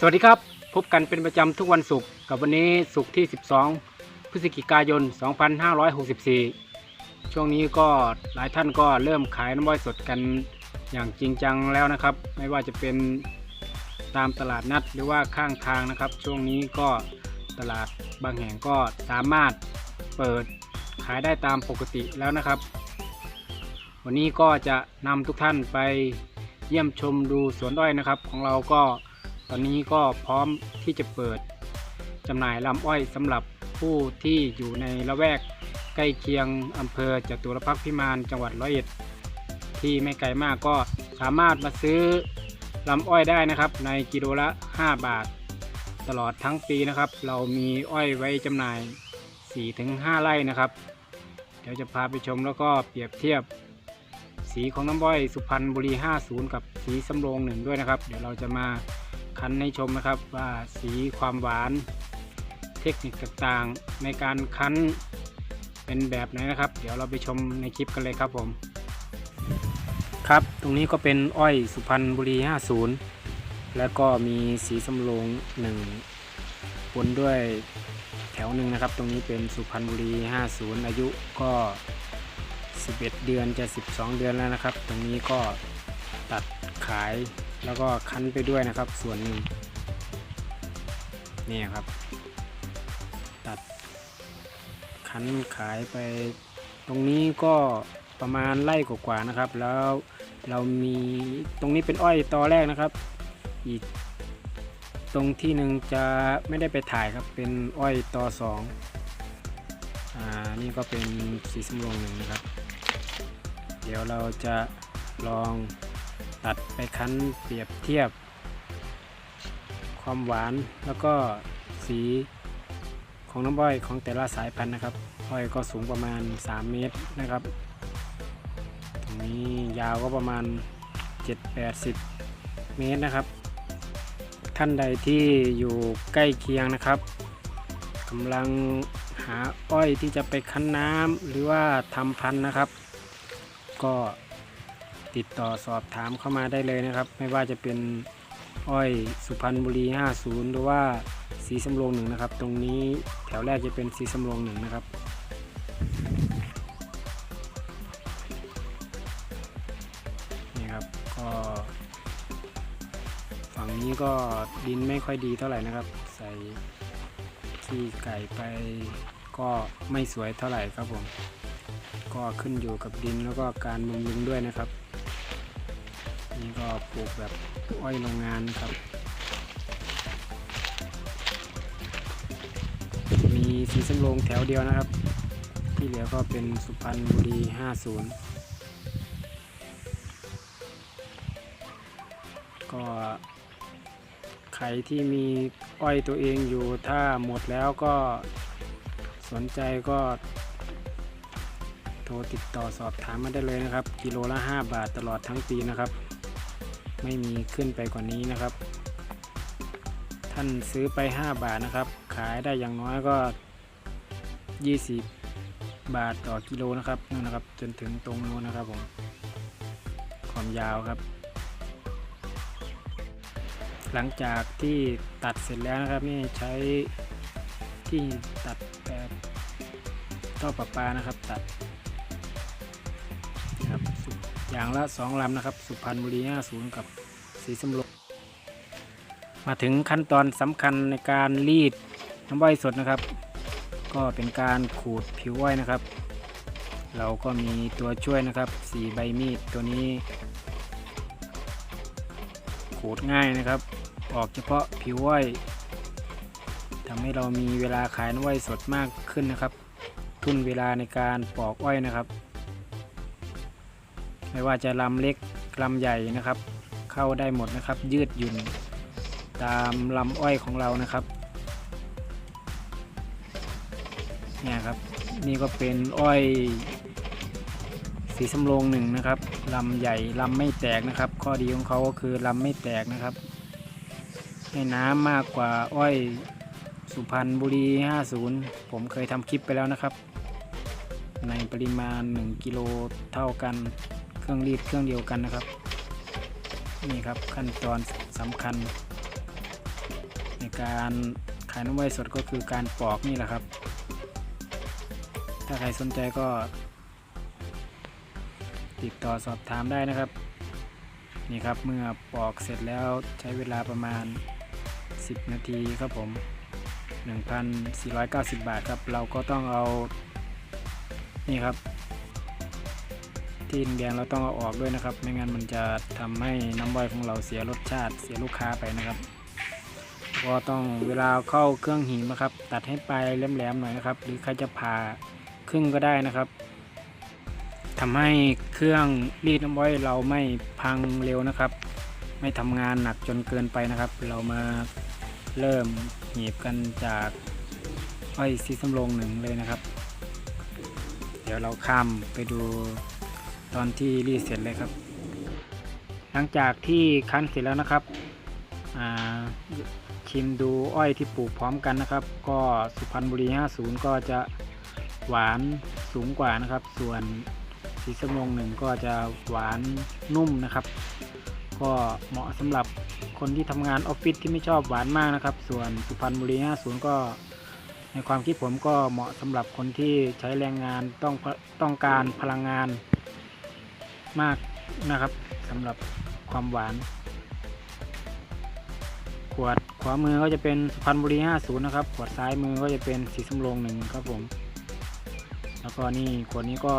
สวัสดีครับ พบกันเป็นประจำทุกวันศุกร์กับวันนี้ศุกร์ที่ 12 พฤศจิกายน 2564 ช่วงนี้ก็หลายท่านก็เริ่มขายน้ำอ้อยสดกันอย่างจริงจังแล้วนะครับ ไม่ว่าจะเป็นตามตลาดนัดหรือว่าข้างทางนะครับ ช่วงนี้ก็ตลาดบางแห่งก็สามารถเปิดขายได้ตามปกติแล้วนะครับ วันนี้ก็จะนำทุกท่านไปเยี่ยมชมดูสวนอ้อยนะครับ ของเราก็ ตอนนี้ก็พร้อมที่จะเปิดจำหน่ายลำอ้อยสำหรับผู้ที่อยู่ในละแวกใกล้เคียงอำเภอจตุรพักษ์พิมานจังหวัดร้อยเอ็ด ที่ไม่ไกลมากก็สามารถมาซื้อลำอ้อยได้นะครับ ในกิโลละ 5 บาท ตลอดทั้งปีนะครับ เรามีอ้อยไว้จำหน่าย 4-5 ไร่นะครับ เดี๋ยวจะพาไปชมแล้วก็เปรียบเทียบ สีของน้ำอ้อยสุพรรณบุรี 50 กับสีสำโรงหนึ่งด้วยนะครับ เดี๋ยวเราจะมา คั้นให้ชมนะครับว่าสีความหวาน เทคนิคต่างๆ ในการคั้นเป็นแบบไหนนะครับ เดี๋ยวเราไปชมในคลิปกันเลยครับผม ครับตรงนี้ก็เป็นอ้อยสุพรรณบุรี 50 แล้วก็มีสีสำโรงหนึ่งปนด้วยแถวหนึ่งนะครับ ตรงนี้เป็นสุพรรณบุรี 50 อายุก็ 11 เดือนจะ 12 เดือนแล้วนะครับ ตรงนี้ก็ตัดขาย แล้วก็คั้นไปด้วยนะครับ ส่วนหนึ่งนี่ครับ ตัดคั้นขายไป ตรงนี้ก็ประมาณไร่กว่าๆนะครับ แล้วเรามีตรงนี้เป็นอ้อยตอแรกนะครับ อีกตรงที่หนึ่งจะไม่ได้ไปถ่ายครับเป็นอ้อยตอสองอ่านี่ก็เป็นสีสำโรงหนึ่งนะครับ เดี๋ยวเราจะลอง ตัดไปคั้นเปรียบเทียบ ความหวานแล้วก็สีของน้ำอ้อยของแต่ละสายพันธุ์นะครับอ้อยก็สูงประมาณ 3 เมตรนะครับ ตรงนี้ยาวก็ประมาณ 7-80 เมตรนะครับ ท่านใดที่อยู่ใกล้เคียงนะครับกำลังหาอ้อยที่จะไปคั้นน้ำหรือว่าทำพันธุ์นะครับ ก็ ติดต่อสอบถามเข้ามาได้เลยนะครับ ไม่ว่าจะเป็นอ้อยสุพรรณบุรี 50 หรือว่าสีสำโรงหนึ่งนะครับ ตรงนี้แถวแรกจะเป็นสีสำโรงหนึ่งนะครับ นี่ครับก็ฝั่งนี้ก็ดินไม่ค่อยดีเท่าไหร่นะครับ ใส่ขี้ไก่ไปก็ไม่สวยเท่าไหร่ครับผม ก็ขึ้นอยู่กับดินแล้วก็การบำรุงด้วยนะครับ ก็ปลูกแบบอ้อยโรงงานครับ มีสีสำโรงแถวเดียวนะครับ ที่เหลือก็เป็นสุพรรณบุรี 50 ก็ใครที่มีอ้อยตัวเองอยู่ถ้าหมดแล้วก็สนใจก็โทรติดต่อสอบถามมาได้เลยนะครับ กิโลละ 5 บาทตลอดทั้งปีนะครับ ไม่มีขึ้นไปกว่านี้นะครับ ท่านซื้อไป 5 บาทนะครับ ขายได้อย่างน้อยก็ 20 บาทต่อกิโลนะครับนู่นนะครับ จนถึงตรงนู้นนะครับผมความยาวครับ หลังจากที่ตัดเสร็จแล้วนะครับนี่ใช้ที่ตัดแบบท่อประปานะครับ ตัด อย่างละ 2 ลำนะครับ สุพรรณบุรี 50 กับสีสำโรงมาถึงขั้นตอนสำคัญในการรีดน้ำอ้อยสดนะครับ ก็เป็นการขูดผิวอ้อยนะครับ เราก็มีตัวช่วยนะครับ4ใบมีดตัวนี้ ขูดง่ายนะครับ ออกเฉพาะผิวอ้อยทำให้เรามีเวลาขายน้ำอ้อยสดมากขึ้นนะครับ ทุนเวลาในการปอกอ้อยนะครับ ไม่ว่าจะลำเล็กลำใหญ่นะครับ เข้าได้หมดนะครับ ยืดหยุ่น ตามลำอ้อยของเรานะครับเนี่ยครับนี่ก็เป็นอ้อยสีสำโรงหนึ่งนะครับลำใหญ่ลำไม่แตกนะครับ ข้อดีของเขาก็คือลำไม่แตกนะครับให้น้ำมากกว่าอ้อยสุพรรณบุรี 50 ผมเคยทำคลิปไปแล้วนะครับ ในปริมาณ 1 กิโลเท่ากัน เครื่องรีดเครื่องเดียวกันนะครับ นี่ครับขั้นตอนสำคัญ ในการขายน้ำอ้สดก็คือการปอกนี่แหละครับ ถ้าใครสนใจก็ ติดต่อสอบถามได้นะครับ นี่ครับเมื่อปอกเสร็จแล้วใช้เวลาประมาณ 10 นาทีครับผม 1,490 บาทครับ เราก็ต้องเอา นี่ครับ ที่แดงเราต้องเอาออกด้วยนะครับ ไม่งั้นมันจะทำให้น้ำอ้อยของเราเสียรสชาติ เสียลูกค้าไปนะครับก็ต้องเวลาเข้าเครื่องหีบนะครับ ตัดให้ปลายแหลมๆหน่อยนะครับ หรือใครจะผ่าครึ่งก็ได้นะครับทำให้เครื่องรีดน้ำอ้อยเราไม่พังเร็วนะครับ ไม่ทำงานหนักจนเกินไปนะครับ เรามาเริ่มหีบกันจากอ้อยซีสำโรงหนึ่งเลยนะครับ เดี๋ยวเราข้ามไปดู ตอนที่รีดเสร็จเลยครับ หลังจากที่คั้นเสร็จแล้วนะครับชิมดูอ้อยที่ปลูกพร้อมกันนะครับ ก็สุพรรณบุรี 50 ก็จะหวานสูงกว่านะครับ ส่วนสีสมงหนึ่งก็จะหวานนุ่มนะครับ ก็เหมาะสำหรับคนที่ทำงานออฟฟิศที่ไม่ชอบหวานมากนะครับ ส่วนสุพรรณบุรี 50 ก็ ในความคิดผมก็เหมาะสำหรับคนที่ใช้แรงงานต้องต้องการพลังงาน มากนะครับสำหรับความหวาน ขวดขวามือก็จะเป็นสุพรรณบุรี 50 นะครับ ขวดซ้ายมือก็จะเป็นสีสำโรงหนึ่งครับผม แล้วก็นี่ขวดนี้ก็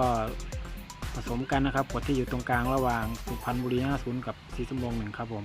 ผสมกันนะครับ ขวดที่อยู่ตรงกลางระหว่างสุพรรณบุรี 50 กับสีสำโรงหนึ่งครับผม